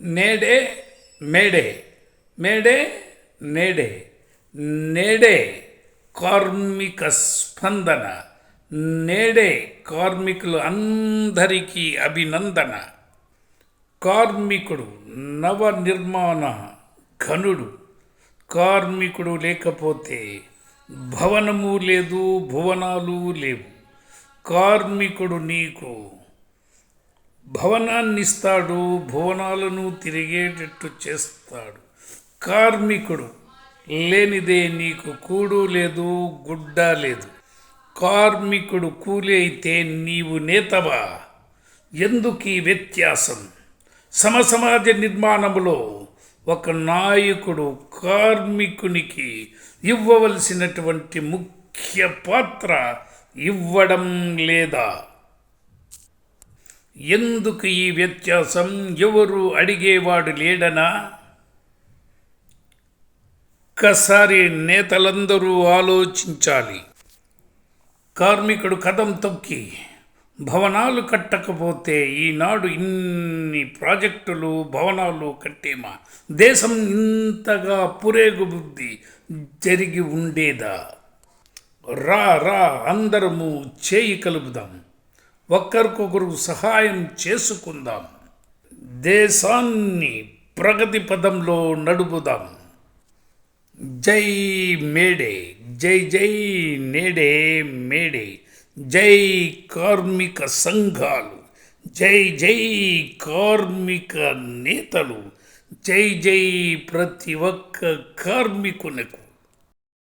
నేడే May Day May Day నేడే నేడే కార్మిక స్పందన నేడే కార్మికులు అందరికీ అభినందన. కార్మికుడు నవ నిర్మాణ ఘనుడు. కార్మికుడు లేకపోతే భవనము లేదు భువనాలు లేవు. కార్మికుడు నీకు భవనాన్నిస్తాడు భువనాలను తిరిగేటట్టు చేస్తాడు. కార్మికుడు లేనిదే నీకు కూడు లేదు గుడ్డ లేదు. కార్మికుడు కూలి అయితే నీవు నేతవా? ఎందుకు ఈ వ్యత్యాసం? సమసమాజ నిర్మాణంలో ఒక నాయకుడు కార్మికునికి ఇవ్వవలసినటువంటి ముఖ్య పాత్ర ఇవ్వడం లేదా? ఎందుకు ఈ వ్యత్యాసం? ఎవరు అడిగేవాడు లేడనా? ఒక్కసారి నేతలందరూ ఆలోచించాలి. కార్మికుడు కథం తొక్కి భవనాలు కట్టకపోతే ఈనాడు ఇన్ని ప్రాజెక్టులు భవనాలు కట్టేమా? దేశం ఇంతగా పురేగు బుద్ధి జరిగి ఉండేదా? రా రా అందరము చేయి కలుపుదాం. ఒకరికొకరు సహాయం చేసుకుందాం. దేశాన్ని ప్రగతి పదంలో నడుపుదాం. జై మేడే జై జై నేడే మేడే జై కార్మిక సంఘాలు జై జై కార్మిక నేతలు జై జై ప్రతి ఒక్క కార్మికునకు.